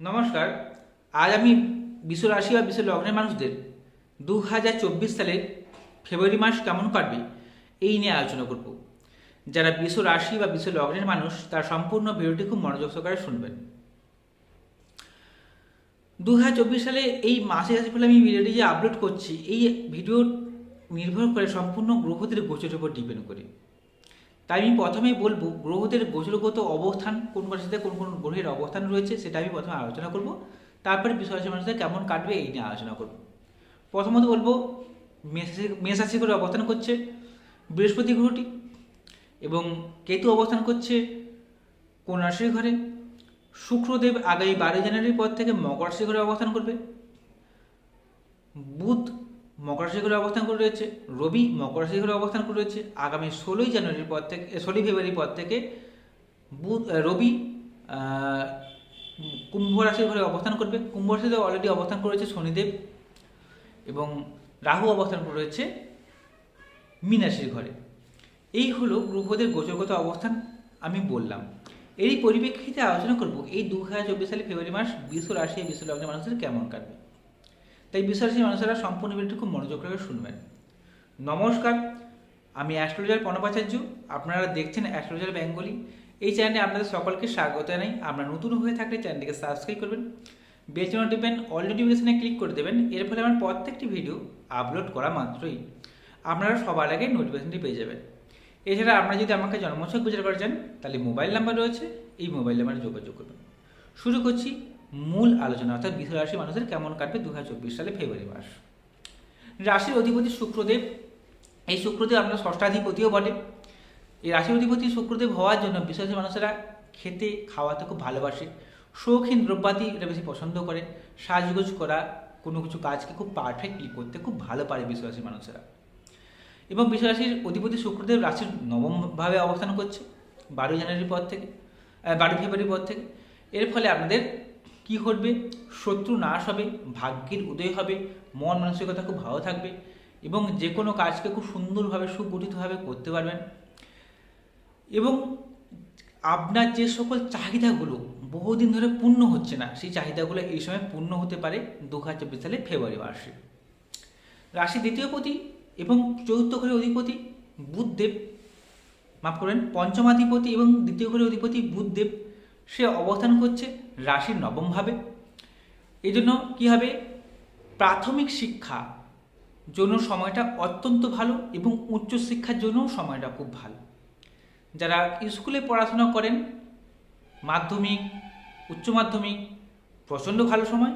নমস্কার, আজ আমি বিশ্ব রাশি বা বিশ্ব লগ্নের মানুষদের দু হাজার চব্বিশ ফেব্রুয়ারি মাস কেমন কাটবে এই নিয়ে আলোচনা করব। যারা বিশ্ব রাশি বা বিশ্ব লগ্নের মানুষ, তার সম্পূর্ণ ভিডিওটি খুব মনোযোগ সহকারে শুনবেন। দু হাজার চব্বিশ সালে এই মাসে রাশি ফলে আমি ভিডিওটি যে আপলোড করছি, এই ভিডিও নির্ভর করে সম্পূর্ণ গ্রহদের গোচরের উপর ডিপেন্ড করে। তাই আমি প্রথমেই বলব, গ্রহদের গোচরগত অবস্থান কোন রাশিতে কোন কোন গ্রহের অবস্থান রয়েছে সেটা আমি প্রথমে আলোচনা করব। তারপরে বিশ্বরাশি মানুষদের কেমন কাটবে এই নিয়ে আলোচনা করব। প্রথমত বলব মেষ- মেষ রাশি অবস্থান করছে, বৃহস্পতি গ্রহটি এবং কেতু অবস্থান করছে কোন রাশির ঘরে। শুক্রদেব আগামী বারোই জানুয়ারির পর থেকে মকর রাশি ঘরে অবস্থান করবে। বুধ মকর রাশি অবস্থান করে রয়েছে, রবি মকর রাশি ঘরে অবস্থান করে রয়েছে, আগামী ষোলোই জানুয়ারির পর থেকে ষোলোই ফেব্রুয়ারির পর থেকে রবি কুম্ভ রাশির ঘরে অবস্থান করবে। কুম্ভ রাশিতে অলরেডি অবস্থান করেছে শনিদেব এবং রাহু অবস্থান করে রয়েছে মীন রাশির ঘরে। এই হলো গ্রহদের গোচরগত অবস্থান আমি বললাম। এই পরিপ্রেক্ষিতে আলোচনা করব, এই দু হাজার চব্বিশ সালে ফেব্রুয়ারি মাস বিশ্ব রাশি বিশ্ব লগ্নের মানুষদের কেমন কাটবে? তাই বিশ্বাসী মানুষেরা সম্পূর্ণ ভিডিওটি খুব মনোযোগ করে শুনবেন। নমস্কার, আমি অ্যাস্ট্রোলজার প্রণবাচার্য আপনারা দেখছেন অ্যাস্ট্রোলজার বেঙ্গলি। এই চ্যানেলে আপনাদের সকলকে স্বাগত জানাই। আপনারা নতুন হয়ে থাকলে চ্যানেলটিকে সাবস্ক্রাইব করবেন, বেল চিহ্ন টিপবেন, অল নোটিফিকেশনে ক্লিক করে দেবেন। এর ফলে আমার প্রত্যেকটি ভিডিও আপলোড করা মাত্রই আপনারা সবার আগে নোটিফিকেশনটি পেয়ে যাবেন। এছাড়া আপনারা যদি আমাকে জন্মছক গুজর করে চান তাহলে মোবাইল নাম্বার রয়েছে, এই মোবাইল নাম্বারে যোগাযোগ করবেন। শুরু করছি মূল আলোচনা, অর্থাৎ বৃষ রাশি মানুষের কেমন কাটবে দু হাজার চব্বিশ সালে ফেব্রুয়ারি মাস। রাশির অধিপতি শুক্রদেব, এই শুক্রদেব আপনার ষষ্ঠাধিপতিও বটে। এই রাশির অধিপতি শুক্রদেব হওয়ার জন্য বিশ্বাসী মানুষেরা খেতে, খাওয়াতে খুব ভালোবাসে। শৌখিন দ্রব্যাদি এটা বেশি পছন্দ করে। সাজগোজ করা, কোনো কিছু কাজকে খুব পারফেক্টলি করতে খুব ভালো পারে বিশ্বাসী মানুষেরা। এবং বিশ্বরাশির অধিপতি শুক্রদেব রাশির নবমভাবে অবস্থান করছে, বারোই জানুয়ারির পর থেকে বারোই ফেব্রুয়ারির পর থেকে। এর ফলে আপনাদের কি ঘটবে? শত্রু নাশ হবে, ভাগ্যের উদয় হবে, মন মানসিকতা খুব ভালো থাকবে এবং যে কোনো কাজকে খুব সুন্দরভাবে, সুগঠিতভাবে করতে পারবেন। এবং আপনার যে সকল চাহিদাগুলো বহুদিন ধরে পূর্ণ হচ্ছে না, সেই চাহিদাগুলো এই সময় পূর্ণ হতে পারে দু হাজার চব্বিশ সালে ফেব্রুয়ারি মাসে। রাশি দ্বিতীয় পতি এবং চতুর্থ ঘরের অধিপতি বুধদেব, মাফ করেন পঞ্চমাধিপতি এবং দ্বিতীয় ঘরে অধিপতি বুধদেব, সে অবস্থান করছে রাশির নবম ভাবে। এই জন্য কী হবে? প্রাথমিক শিক্ষা জন্য সময়টা অত্যন্ত ভালো এবং উচ্চশিক্ষার জন্যও সময়টা খুব ভালো। যারা স্কুলে পড়াশোনা করেন, মাধ্যমিক, উচ্চ মাধ্যমিক, প্রচণ্ড ভালো সময়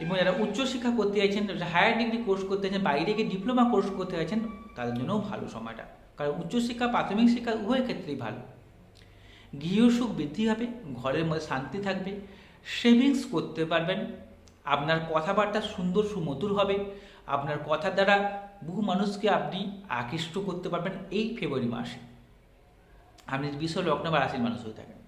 এবং যারা উচ্চশিক্ষা করতে চাইছেন হায়ার ডিগ্রি কোর্স করতে চাইছেন, বাইরে গিয়ে ডিপ্লোমা কোর্স করতে চাইছেন, তাদের জন্যও ভালো সময়টা। কারণ উচ্চশিক্ষা প্রাথমিক শিক্ষা উভয় ক্ষেত্রেই ভালো। গৃহসুখ বৃদ্ধি হবে, ঘরের মধ্যে শান্তি থাকবে সেভিংস করতে পারবেন, আপনার কথাবার্তা সুন্দর সুমধুর হবে, আপনার কথার দ্বারা বহু মানুষকে আপনি আকৃষ্ট করতে পারবেন এই ফেব্রুয়ারি মাসে। আপনি বিশ্ব লগ্ন বা রাশির মানুষ হয়ে থাকেন।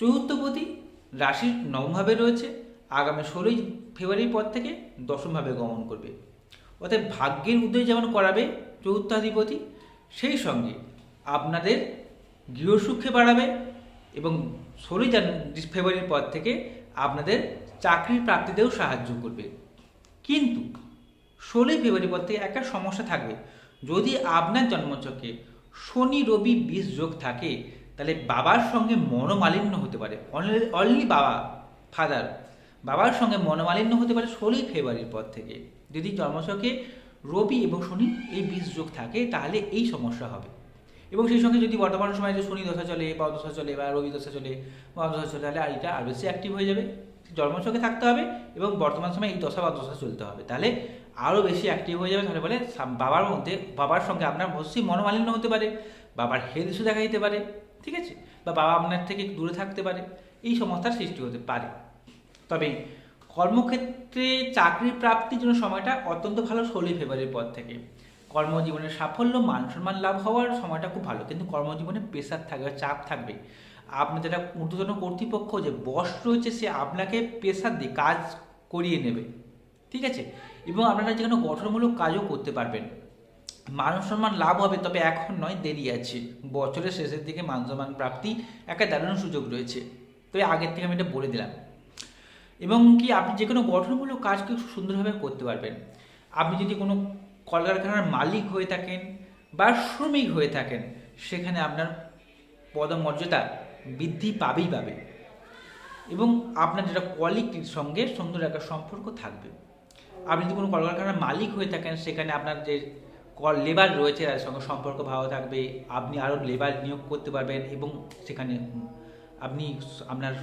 চতুর্থপতি রাশির নবমভাবে রয়েছে, আগামী ষোলোই ফেব্রুয়ারির পর থেকে দশমভাবে গমন করবে। অর্থাৎ ভাগ্যের উদয় যেমন করাবে চতুর্থাধিপতি, সেই সঙ্গে আপনাদের গৃহসুখে বাড়াবে এবং ষোলোই ফেব্রুয়ারির পর থেকে আপনাদের চাকরির প্রাপ্তিতেও সাহায্য করবে। কিন্তু ষোলোই ফেব্রুয়ারির পর থেকে একটা সমস্যা থাকবে। যদি আপনার জন্মচকে শনি, রবি, বিষ যোগ থাকে, তাহলে বাবার সঙ্গে মনোমালিন্য হতে পারে। অনলি বাবা ফাদার বাবার সঙ্গে মনোমালিন্য হতে পারে ষোলোই ফেব্রুয়ারির পর থেকে। যদি জন্মচকে রবি এবং শনি, এই বিষ যোগ থাকে, তাহলে এই সমস্যা হবে। এবং সেই সঙ্গে যদি বর্তমান সময়ে যে শনি দশা চলে বা দশা চলে বা রবি দশা চলে বা দশা চলে, তাহলে আর এটা আর বেশি অ্যাক্টিভ হয়ে যাবে। জন্মছকে থাকতে হবে এবং বর্তমান সময়ে এই দশা বা দশা চলতে হবে। তাহলে আরও বেশি অ্যাক্টিভ হয়ে যাবে। তাহলে বলে বাবার মধ্যে, বাবার সঙ্গে আপনার অবশ্যই মনোমালিন্য হতে পারে, বাবার হেলথ ইস্যু দেখা দিতে পারে, ঠিক আছে? বা বাবা আপনার থেকে দূরে থাকতে পারে, এই সমস্যার সৃষ্টি হতে পারে। তবে কর্মক্ষেত্রে চাকরি প্রাপ্তির জন্য সময়টা অত্যন্ত ভালো ষোলোই ফেব্রুয়ারির পর থেকে। কর্মজীবনের সাফল্য, মান সম্মান লাভ হওয়ার সময়টা খুব ভালো। কিন্তু কর্মজীবনে প্রেশার থাকবে চাপ থাকবে। আপনার যেটা ঊর্ধ্বতন কর্তৃপক্ষ যে বস রয়েছে, সে আপনাকে প্রেশার দিয়ে কাজ করিয়ে নেবে। ঠিক আছে? এবং আপনারা যেখানে গঠনমূলক কাজও করতে পারবেন। মান সম্মান লাভ হবে, তবে এখন নয়, দেরি আছে। বছরের শেষের দিকে মান সম্মান প্রাপ্তি একটা দারুণ সুযোগ রয়েছে। তবে আগের থেকে আমি এটা বলে দিলাম। এবং কি আপনি যে কোনো গঠনমূলক কাজকে সুন্দরভাবে করতে পারবেন। আপনি যদি কোনো কলকারখানার মালিক হয়ে থাকেন বা শ্রমিক হয়ে থাকেন, সেখানে আপনার পদমর্যাদা বৃদ্ধি পাবেই পাবে। এবং আপনার যেটা কোয়ালিটির সঙ্গে সুন্দর একটা সম্পর্ক থাকবে। আপনি যদি কোনো কলকারখানার মালিক হয়ে থাকেন, সেখানে আপনার যে কল লেবার রয়েছে, তাদের সঙ্গে সম্পর্ক ভালো থাকবে, আপনি আরও লেবার নিয়োগ করতে পারবেন এবং সেখানে আপনি আপনার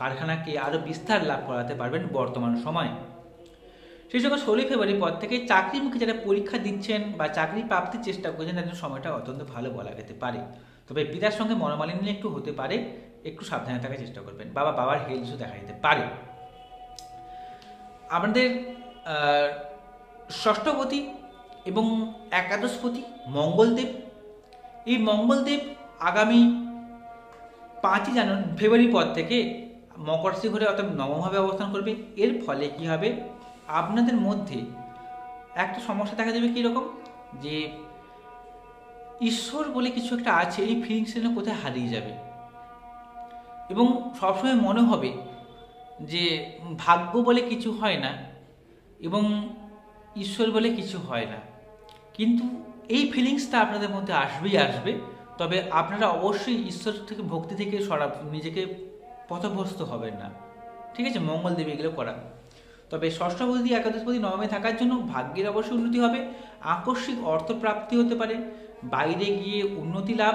কারখানাকে আরও বিস্তার লাভ করাতে পারবেন বর্তমান সময়ে। সেই সঙ্গে ষোলোই ফেব্রুয়ারি পর থেকে চাকরিমুখী যারা পরীক্ষা দিচ্ছেন বা চাকরি প্রাপ্তির চেষ্টা করছেন, তাদের সময়টা অত্যন্ত ভালো বলা যেতে পারে। তবে পিতার সঙ্গে মনোমালিন্য একটু হতে পারে, একটু সাবধানে থাকার চেষ্টা করবেন। বাবা বাবার হেলথ ইস্যু দেখা যেতে পারে। আমাদের ষষ্ঠপতি এবং একাদশপতি মঙ্গলদেব। এই মঙ্গলদেব আগামী পাঁচই জানুয়ারি ফেব্রুয়ারি পর থেকে মকর ঘরে অর্থাৎ নবমভাবে অবস্থান করবে। এর ফলে কি হবে? আপনাদের মধ্যে একটা সমস্যা দেখা দেবে কীরকম? যে ঈশ্বর বলে কিছু একটা আছে, এই ফিলিংস যেন কোথায় হারিয়ে যাবে? এবং সবসময় মনে হবে যে ভাগ্য বলে কিছু হয় না এবং ঈশ্বর বলে কিছু হয় না। কিন্তু এই ফিলিংসটা আপনাদের মধ্যে আসবেই আসবে। তবে আপনারা অবশ্যই ঈশ্বর থেকে ভক্তি থেকে সরা, নিজেকে পথভ্রস্ত হবেন না। ঠিক আছে? মঙ্গল দেবী এগুলো করা। তবে ষষ্ঠ ষষ্ঠপতি একাদশপতি নবমে থাকার জন্য ভাগ্যের অবশ্যই উন্নতি হবে। আকস্মিক অর্থপ্রাপ্তি হতে পারে। বাইরে গিয়ে উন্নতি লাভ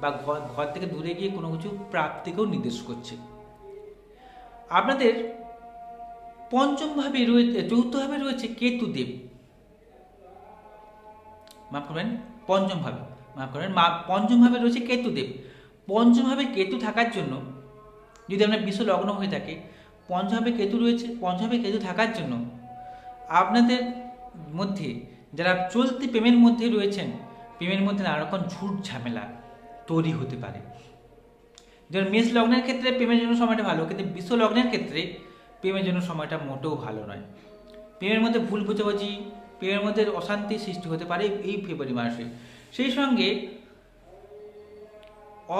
বা ঘর ঘর থেকে দূরে গিয়ে কোনো কিছু প্রাপ্তিকেও নির্দেশ করছে। আপনাদের পঞ্চমভাবে রয়েছে চতুর্থভাবে রয়েছে কেতুদেব। মাফ করবেন পঞ্চমভাবে মাফ করবেন, মা পঞ্চমভাবে রয়েছে কেতুদেব। পঞ্চমভাবে কেতু থাকার জন্য যদি আপনার বিশ্ব লগ্ন হয়ে থাকে পঞ্চমভাবে কেতু রয়েছে পঞ্চমভাবে কেতু থাকার জন্য আপনাদের মধ্যে যারা চলতি প্রেমের মধ্যে রয়েছেন, প্রেমের মধ্যে নানা রকম ঝুট ঝামেলা তৈরি হতে পারে। যেমন মেষ লগ্নের ক্ষেত্রে প্রেমের জন্য সময়টা ভালো, কিন্তু বিশ্ব লগ্নের ক্ষেত্রে প্রেমের জন্য সময়টা মোটেও ভালো নয়। প্রেমের মধ্যে ভুল বোঝাবুঝি, প্রেমের মধ্যে অশান্তি সৃষ্টি হতে পারে এই ফেব্রুয়ারি মাসে। সেই সঙ্গে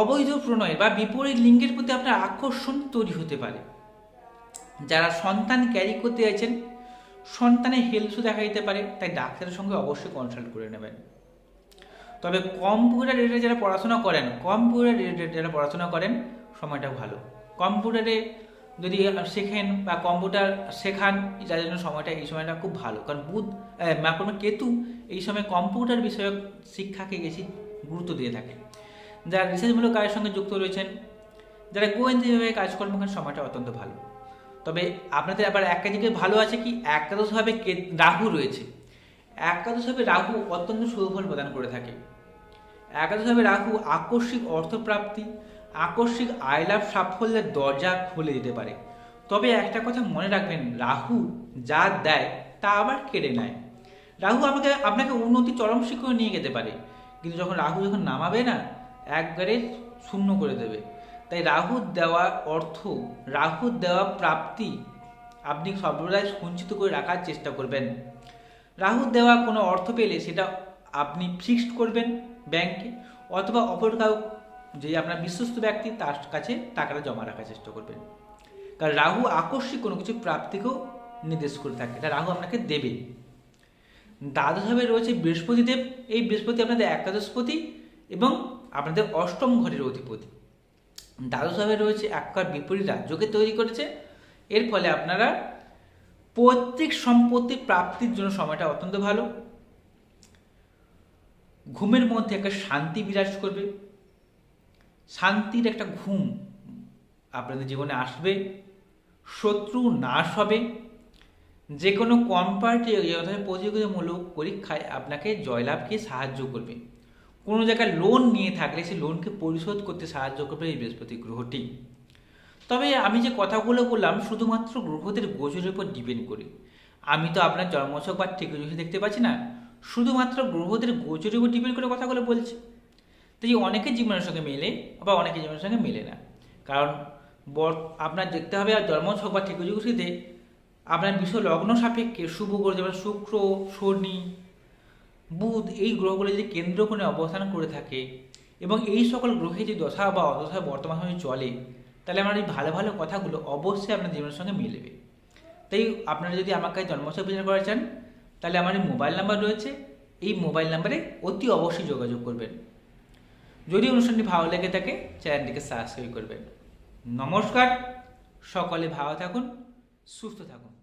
অবৈধ প্রণয় বা বিপরীত লিঙ্গের প্রতি আপনার আকর্ষণ তৈরি হতে পারে। যারা সন্তান ক্যারি করতে চাইছেন, সন্তানের হেলথও দেখা দিতে পারে, তাই ডাক্তারের সঙ্গে অবশ্যই কনসাল্ট করে নেবেন। তবে কম্পিউটার রিলেটেড যারা পড়াশোনা করেন কম্পিউটার রিলেটেড যারা পড়াশোনা করেন, সময়টা ভালো। কম্পিউটারে যদি শেখেন বা কম্পিউটার শেখান যার জন্য সময়টা এই সময়টা খুব ভালো। কারণ বুধ মাকর্ম কেতু এই সময় কম্পিউটার বিষয়ক শিক্ষাকে বেশি গুরুত্ব দিয়ে থাকে। যারা রিসার্চমূলক কাজের সঙ্গে যুক্ত রয়েছেন, যারা গোয়েন্দা বিভাগে কাজকর্ম সময়টা অত্যন্ত ভালো। তবে আপনাদের আবার একটা দিকে ভালো আছে কি? একাদশভাবে রাহু রয়েছে। একাদশভাবে রাহু অত্যন্ত সুফল প্রদান করে থাকে। একাদশভাবে রাহু আকস্মিক অর্থপ্রাপ্তি, আকস্মিক আয়লাভ সাফল্যের দরজা খুলে দিতে পারে। তবে একটা কথা মনে রাখবেন, রাহু যা দেয় তা আবার কেড়ে নেয়। রাহু আমাকে, আপনাকে উন্নতি চরম শিখরে নিয়ে যেতে পারে। কিন্তু যখন রাহু যখন নামাবে না, একবারে শূন্য করে দেবে। তাই রাহুর দেওয়া অর্থ, রাহুর দেওয়া প্রাপ্তি আপনি সর্বদাই সঞ্চিত করে রাখার চেষ্টা করবেন। রাহুর দেওয়া কোনো অর্থ পেলে সেটা আপনি ফিক্সড করবেন ব্যাংকে অথবা অপর কাউ যে আপনার বিশ্বস্ত ব্যক্তি, তার কাছে টাকাটা জমা রাখার চেষ্টা করবেন। কারণ রাহু আকস্মিক কোনো কিছু প্রাপ্তিকেও নির্দেশ করে থাকে। এটা রাহু আপনাকে দেবে। দ্বাদশভাবে রয়েছে বৃহস্পতিদেব। এই বৃহস্পতি আপনাদের একাদশপতি এবং আপনাদের অষ্টম ঘরের অধিপতি। দ্বাদশভাবে রয়েছে একবার বিপরীত রাজ্যকে তৈরি করেছে। এর ফলে আপনারা পৈতৃক সম্পত্তি প্রাপ্তির জন্য সময়টা অত্যন্ত ভালো। ঘুমের মধ্যে একটা শান্তি বিরাজ করবে। শান্তির একটা ঘুম আপনাদের জীবনে আসবে। শত্রু নাশ হবে। যে কোনো কম্পারেটিভ অর্থাৎ প্রতিযোগিতামূলক পরীক্ষায় আপনাকে জয়লাভকে সাহায্য করবে। কোনো জায়গায় লোন নিয়ে থাকলে সেই লোনকে পরিশোধ করতে সাহায্য করবে এই বৃহস্পতি গ্রহটি। তবে আমি যে কথাগুলো বললাম শুধুমাত্র গ্রহদের গোচরের উপর ডিপেন্ড করে। আমি তো আপনার জন্মছক বা ঠিক দেখতে পাচ্ছি না, শুধুমাত্র গ্রহদের গোচরের উপর ডিপেন্ড করে কথাগুলো বলছি। তাই অনেকের জীবনের সঙ্গে মেলে আবার অনেকের জীবনের সঙ্গে মেলে না। কারণ আপনার দেখতে হবে আর জন্মছক বা ঠিক আপনার বিশ্ব লগ্ন সাপেক্ষে শুভ গ্রহ যেমন শুক্র, শনি বুধ এই গ্রহগুলো যদি কেন্দ্র করে অবস্থান করে থাকে এবং এই সকল গ্রহে যে দশা বা অদশা বর্তমান সময়ে চলে, তাহলে আমার এই ভালো ভালো কথাগুলো অবশ্যই আপনার জীবনের সঙ্গে মিলবে। তাই আপনারা যদি আমার কাছে জন্মোৎসব বিচার করা চান, তাহলে আমার এই মোবাইল নাম্বার রয়েছে। এই মোবাইল নাম্বারে অতি অবশ্যই যোগাযোগ করবেন। যদি অনুষ্ঠানটি ভালো লেগে থাকে, চ্যানেলটিকে সাবস্ক্রাইব করবেন। নমস্কার, সকলে ভালো থাকুন, সুস্থ থাকুন।